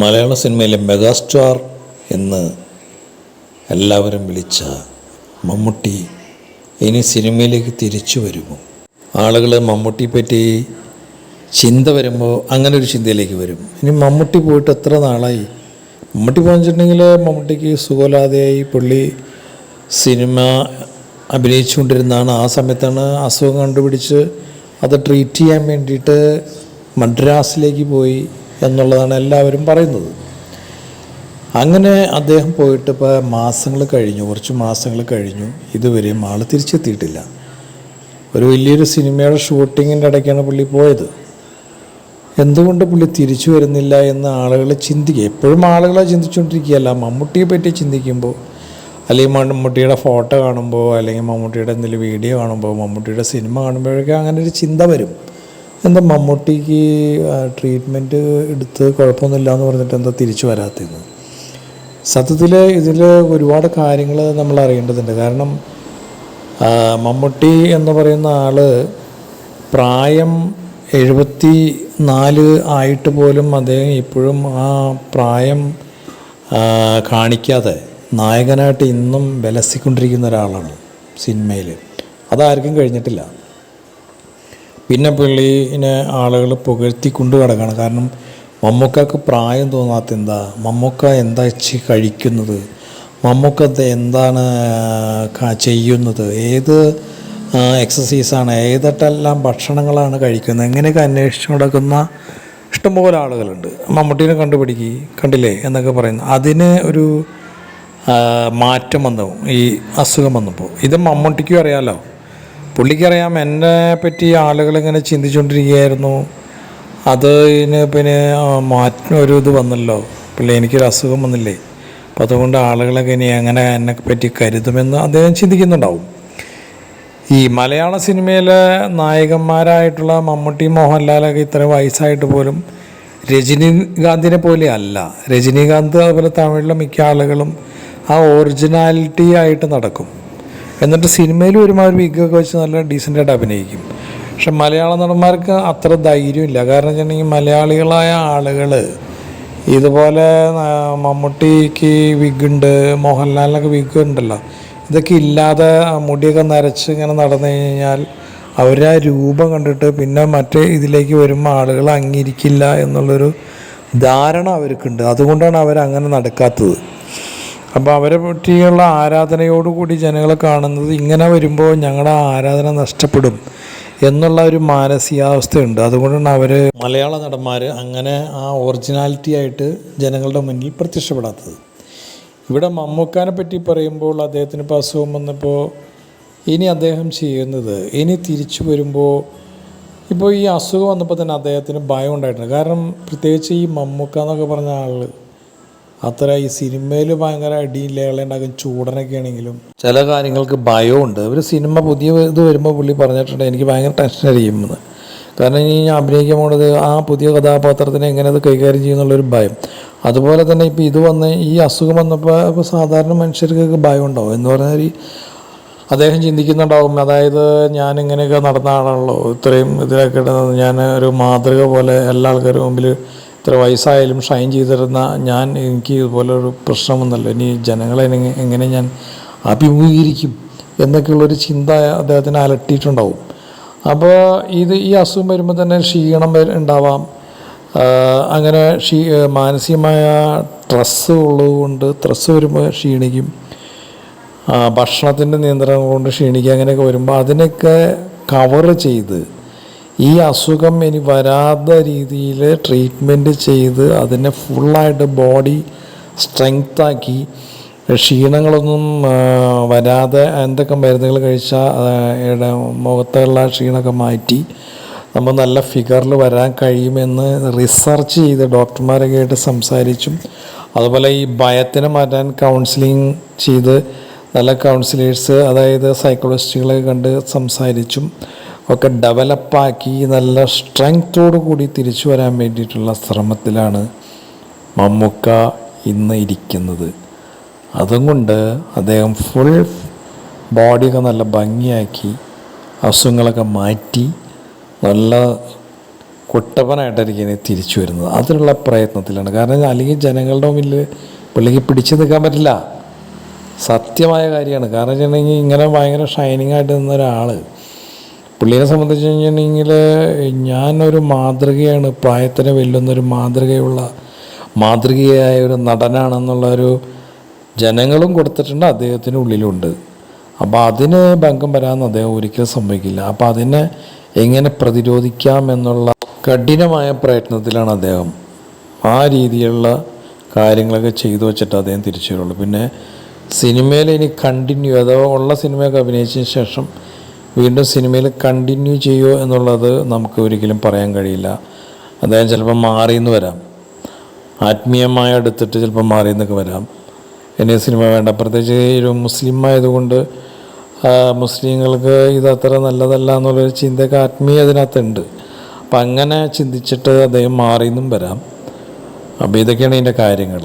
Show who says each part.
Speaker 1: മലയാള സിനിമയിലെ മെഗാസ്റ്റാർ എന്ന് എല്ലാവരും വിളിച്ച മമ്മൂട്ടി ഇനി സിനിമയിലേക്ക് തിരിച്ചു വരുമോ? ആളുകൾ മമ്മൂട്ടിയെ പറ്റി ചിന്ത വരുമ്പോൾ അങ്ങനെ ഒരു ചിന്തയിലേക്ക് വരും. ഇനി മമ്മൂട്ടി പോയിട്ട് എത്ര നാളായി? മമ്മൂട്ടി പോയിട്ടുണ്ടെങ്കിൽ മമ്മൂട്ടിക്ക് സുഖമില്ലാതെയായി പുള്ളി സിനിമ അഭിനയിച്ചുകൊണ്ടിരുന്നതാണ്. ആ സമയത്താണ് അസുഖം കണ്ടുപിടിച്ച് അത് ട്രീറ്റ് ചെയ്യാൻ വേണ്ടിയിട്ട് മദ്രാസിലേക്ക് പോയി. എന്നുള്ളതാണ് എല്ലാവരും പറയുന്നത്. അങ്ങനെ അദ്ദേഹം പോയിട്ട് ഇപ്പോൾ മാസങ്ങൾ കഴിഞ്ഞു കുറച്ച് മാസങ്ങൾ കഴിഞ്ഞു. ഇതുവരെയും ആൾ തിരിച്ചെത്തിയിട്ടില്ല. ഒരു വലിയൊരു സിനിമയുടെ ഷൂട്ടിങ്ങിന്റെ ഇടയ്ക്കാണ് പുള്ളി പോയത്. എന്തുകൊണ്ട് പുള്ളി തിരിച്ചു വരുന്നില്ല എന്ന് ആളുകൾ ചിന്തിക്കുക എപ്പോഴും ആളുകളെ ചിന്തിച്ചുകൊണ്ടിരിക്കുകയല്ല മമ്മൂട്ടിയെ പറ്റി ചിന്തിക്കുമ്പോൾ അല്ലെങ്കിൽ മമ്മൂട്ടിയുടെ ഫോട്ടോ കാണുമ്പോൾ അല്ലെങ്കിൽ മമ്മൂട്ടിയുടെ എന്തെങ്കിലും വീഡിയോ കാണുമ്പോൾ മമ്മൂട്ടിയുടെ സിനിമ കാണുമ്പോഴൊക്കെ അങ്ങനെ ഒരു ചിന്ത വരും. എന്താ മമ്മൂട്ടിക്ക് ട്രീറ്റ്മെന്റ് എടുത്ത് കുഴപ്പമൊന്നുമില്ല എന്ന് പറഞ്ഞിട്ട് എന്താ തിരിച്ചു വരാത്തത്? സത്യത്തിൽ ഇതിൽ ഒരുപാട് കാര്യങ്ങൾ നമ്മൾ അറിയേണ്ടതുണ്ട്. കാരണം മമ്മൂട്ടി എന്ന് പറയുന്ന ആൾ പ്രായം എഴുപത്തി നാല് ആയിട്ട് പോലും അദ്ദേഹം ഇപ്പോഴും ആ പ്രായം കാണിക്കാതെ നായകനായിട്ട് ഇന്നും വിലസിക്കൊണ്ടിരിക്കുന്ന ഒരാളാണ് സിനിമയിൽ അതാർക്കും കഴിഞ്ഞിട്ടില്ല. പിന്നെ പുള്ളീനെ ആളുകൾ പുകഴ്ത്തിക്കൊണ്ട് കിടക്കണം കാരണം മമ്മൂക്കക്ക് പ്രായം തോന്നാത്ത എന്താ? മമ്മൂക്ക എന്താ കഴിക്കുന്നത്? മമ്മൂക്ക എന്താണ് ചെയ്യുന്നത്? ഏത് എക്സസൈസാണ് ഏതെല്ലാം ഭക്ഷണങ്ങളാണ് കഴിക്കുന്നത്? എങ്ങനെയൊക്കെ അന്വേഷിച്ച് നടക്കുന്ന ഇഷ്ടംപോലെ ആളുകളുണ്ട്. മമ്മൂട്ടീനെ കണ്ടുപിടിക്കുക കണ്ടില്ലേ എന്നൊക്കെ പറയുന്നു അതിന് ഒരു മാറ്റം വന്നു. ഈ അസുഖം വന്നപ്പോൾ. ഇത് മമ്മൂട്ടിക്കും അറിയാമല്ലോ പുള്ളിക്കറിയാം എന്നെ പറ്റി ആളുകൾ ഇങ്ങനെ ചിന്തിച്ചുകൊണ്ടിരിക്കുകയായിരുന്നു അത് പിന്നെ ആ, മാറ്റം ഒരു ഇത് വന്നല്ലോ. പിന്നെ എനിക്കൊരു അസുഖം വന്നില്ലേ. അപ്പോൾ അതുകൊണ്ട് ആളുകളൊക്കെ ഇനി എങ്ങനെ എന്നെ പറ്റി കരുതുമെന്ന് അദ്ദേഹം ചിന്തിക്കുന്നുണ്ടാവും. ഈ മലയാള സിനിമയിലെ നായകന്മാരായിട്ടുള്ള മമ്മൂട്ടി മോഹൻലാലൊക്കെ ഇത്ര വയസ്സായിട്ട് പോലും രജനീകാന്തിനെ പോലെ അല്ല. രജനീകാന്ത് അതുപോലെ തമിഴിലെ മിക്ക ആളുകളും ആ ഒറിജിനാലിറ്റി ആയിട്ട് നടക്കും. എന്നിട്ട് സിനിമയിൽ ഒരുമാതിരി വിഗൊക്കെ വെച്ച് നല്ല ഡീസന്റായിട്ട് അഭിനയിക്കും. പക്ഷെ മലയാള നടന്മാർക്ക് അത്ര ധൈര്യമില്ല. കാരണം വെച്ചിട്ടുണ്ടെങ്കിൽ മലയാളികളായ ആളുകൾ ഇതുപോലെ മമ്മൂട്ടിക്ക് മമ്മൂട്ടിക്ക് വിഗുണ്ട് മോഹൻലാലിനൊക്കെ വിഗ് ഉണ്ടല്ലോ. ഇതൊക്കെ ഇല്ലാതെ മുടിയൊക്കെ നരച്ച് ഇങ്ങനെ നടന്നു കഴിഞ്ഞാൽ അവരെ രൂപം കണ്ടിട്ട് പിന്നെ മറ്റേ ഇതിലേക്ക് വരുമ്പോൾ ആളുകൾ അംഗീകരിക്കില്ല എന്നുള്ളൊരു ധാരണ അവർക്കുണ്ട്. അതുകൊണ്ടാണ് അവരങ്ങനെ നടക്കാത്തത്. അപ്പോൾ അവരെ പറ്റിയുള്ള ആരാധനയോടുകൂടി ജനങ്ങളെ കാണുന്നത് ഇങ്ങനെ വരുമ്പോൾ ഞങ്ങളുടെ ആരാധന നഷ്ടപ്പെടും എന്നുള്ള ഒരു മാനസികാവസ്ഥയുണ്ട്. അതുകൊണ്ടാണ് അവർ മലയാള നടന്മാർ അങ്ങനെ ആ ഒറിജിനാലിറ്റി ആയിട്ട് ജനങ്ങളുടെ മുന്നിൽ പ്രത്യക്ഷപ്പെടാത്തത്. ഇവിടെ മമ്മൂക്കാനെ പറ്റി പറയുമ്പോൾ അദ്ദേഹത്തിന് ഇപ്പോൾ അസുഖം വന്നപ്പോൾ ഇനി അദ്ദേഹം ചെയ്യുന്നത് ഇനി തിരിച്ചു വരുമ്പോൾ ഇപ്പോൾ ഈ അസുഖം വന്നപ്പോൾ തന്നെ അദ്ദേഹത്തിന് ഭയം ഉണ്ടായിട്ടുണ്ട്. കാരണം പ്രത്യേകിച്ച് ഈ മമ്മൂക്ക എന്നൊക്കെ പറഞ്ഞ ആൾ അത്ര ഈ സിനിമയിൽ ഭയങ്കര അടിയില്ലേളുണ്ടാകും ചൂടനൊക്കെ ആണെങ്കിലും. ചില കാര്യങ്ങൾക്ക് ഭയമുണ്ട് ഒരു സിനിമ പുതിയ ഇത് വരുമ്പോൾ പുള്ളി പറഞ്ഞിട്ടുണ്ട് എനിക്ക് ഭയങ്കര ടെൻഷൻ അടിക്കുമെന്ന് കാരണം ഇനി ഞാൻ അഭിനയിക്കാൻ പോണത് ആ പുതിയ കഥാപാത്രത്തിനെ എങ്ങനെ അത് കൈകാര്യം ചെയ്യുന്നുള്ളൊരു ഭയം. അതുപോലെ തന്നെ ഇപ്പോൾ ഇത് വന്ന് ഈ അസുഖം വന്നപ്പോൾ ഇപ്പോൾ സാധാരണ മനുഷ്യർക്കൊക്കെ ഭയം ഉണ്ടാവും എന്ന് പറഞ്ഞാൽ അദ്ദേഹം ചിന്തിക്കുന്നുണ്ടാവും അതായത് ഞാൻ ഇങ്ങനെയൊക്കെ നടന്ന ആളാണല്ലോ. ഇത്രയും ഇതിലൊക്കെ ഞാൻ ഒരു മാതൃക പോലെ എല്ലാ ആൾക്കാരുടെ മുമ്പിൽ ഇത്ര വയസ്സായാലും ഷൈൻ ചെയ്തിരുന്ന ഞാൻ എനിക്ക് ഇതുപോലൊരു പ്രശ്നമൊന്നുമല്ല. പ്രശ്നം ഇനി ജനങ്ങളെ എങ്ങനെ- ഞാൻ അഭിമുഖീകരിക്കും എന്നൊക്കെയുള്ളൊരു ചിന്ത അദ്ദേഹത്തിന് അലട്ടിയിട്ടുണ്ടാവും. അപ്പോൾ ഇത് ഈ അസുഖം വരുമ്പോൾ തന്നെ ക്ഷീണം ഉണ്ടാവാം. അങ്ങനെ ക്ഷീ മാനസികമായ ട്രസ് ഉള്ളതുകൊണ്ട് ട്രസ് വരുമ്പോൾ ക്ഷീണിക്കും. ഭക്ഷണത്തിന്റെ നിയന്ത്രണം കൊണ്ട് ക്ഷീണിക്കുക അങ്ങനെയൊക്കെ വരുമ്പോൾ അതിനൊക്കെ കവർ ചെയ്ത് ഈ അസുഖം ഇനി വരാത്ത രീതിയിൽ ട്രീറ്റ്മെന്റ് ചെയ്ത് അതിനെ ഫുള്ളായിട്ട് ബോഡി സ്ട്രെങ്താക്കി ക്ഷീണങ്ങളൊന്നും വരാതെ എന്തൊക്കെ മരുന്നുകൾ കഴിച്ചാൽ മുഖത്തുള്ള ക്ഷീണമൊക്കെ മാറ്റി നമ്മൾ നല്ല ഫിഗറിൽ വരാൻ കഴിയുമെന്ന് റിസർച്ച് ചെയ്ത് ഡോക്ടർമാരൊക്കെ ആയിട്ട് സംസാരിച്ചും അതുപോലെ ഈ ഭയത്തിനെ മാറ്റാൻ കൗൺസിലിംഗ് ചെയ്ത് നല്ല കൗൺസിലേഴ്സ് അതായത് സൈക്കോളജിസ്റ്റുകളെ കണ്ട് സംസാരിച്ചും ഒക്കെ ഡെവലപ്പാക്കി നല്ല സ്ട്രെങ്ത്തോടു കൂടി തിരിച്ചു വരാൻ വേണ്ടിയിട്ടുള്ള ശ്രമത്തിലാണ് മമ്മൂക്ക ഇന്ന് ഇരിക്കുന്നത്. അതുകൊണ്ട് അദ്ദേഹം ഫുൾ ബോഡിയൊക്കെ നല്ല ഭംഗിയാക്കി അസുഖങ്ങളൊക്കെ മാറ്റി നല്ല കുട്ടപ്പനായിട്ടായിരിക്കും തിരിച്ചു വരുന്നത്. അതിനുള്ള പ്രയത്നത്തിലാണ്. കാരണം അല്ലെങ്കിൽ ജനങ്ങളുടെ മുമ്പിൽ പുള്ളിക്ക് പിടിച്ചു നിൽക്കാൻ പറ്റില്ല. സത്യമായ കാര്യമാണ്. കാരണം വെച്ചിട്ടുണ്ടെങ്കിൽ ഇങ്ങനെ ഭയങ്കര ഷൈനിങ് ആയിട്ട് നിന്ന ഒരാൾ പുള്ളിയെ സംബന്ധിച്ച് കഴിഞ്ഞിട്ടുണ്ടെങ്കിൽ ഞാനൊരു മാതൃകയാണ് പ്രായത്തിന് വെല്ലുന്നൊരു മാതൃകയുള്ള മാതൃകയായ ഒരു നടനാണെന്നുള്ളൊരു ജനങ്ങളും കൊടുത്തിട്ടുണ്ട് അദ്ദേഹത്തിന് ഉള്ളിലുണ്ട്. അപ്പോൾ അതിന് ഭംഗം വരാമെന്ന് അദ്ദേഹം ഒരിക്കലും സംഭവിക്കില്ല അപ്പോൾ അതിനെ എങ്ങനെ പ്രതിരോധിക്കാം എന്നുള്ള കഠിനമായ പ്രയത്നത്തിലാണ് അദ്ദേഹം ആ രീതിയിലുള്ള കാര്യങ്ങളൊക്കെ ചെയ്തു വെച്ചിട്ട് അദ്ദേഹം തിരിച്ചു വരുള്ളൂ. പിന്നെ സിനിമയിൽ ഇനി കണ്ടിന്യൂ അഥവാ ഉള്ള സിനിമയൊക്കെ അഭിനയിച്ചതിന് ശേഷം വീണ്ടും സിനിമയിൽ കണ്ടിന്യൂ ചെയ്യുമോ എന്നുള്ളത് നമുക്ക് ഒരിക്കലും പറയാൻ കഴിയില്ല. അദ്ദേഹം ചിലപ്പോൾ മാറിയെന്ന് വരാം. ആത്മീയമായ എടുത്തിട്ട് ചിലപ്പോൾ മാറിയെന്നൊക്കെ വരാം. ഇനി സിനിമ വേണ്ട. പ്രത്യേകിച്ച് ഒരു മുസ്ലിം ആയതുകൊണ്ട് മുസ്ലിങ്ങൾക്ക് ഇത് അത്ര നല്ലതല്ല എന്നുള്ളൊരു ചിന്തയൊക്കെ ആത്മീയ അതിനകത്തുണ്ട്. അപ്പം അങ്ങനെ ചിന്തിച്ചിട്ട് അദ്ദേഹം മാറിയെന്നും വരാം. അപ്പോൾ ഇതൊക്കെയാണ് ഇതിന്റെ കാര്യങ്ങൾ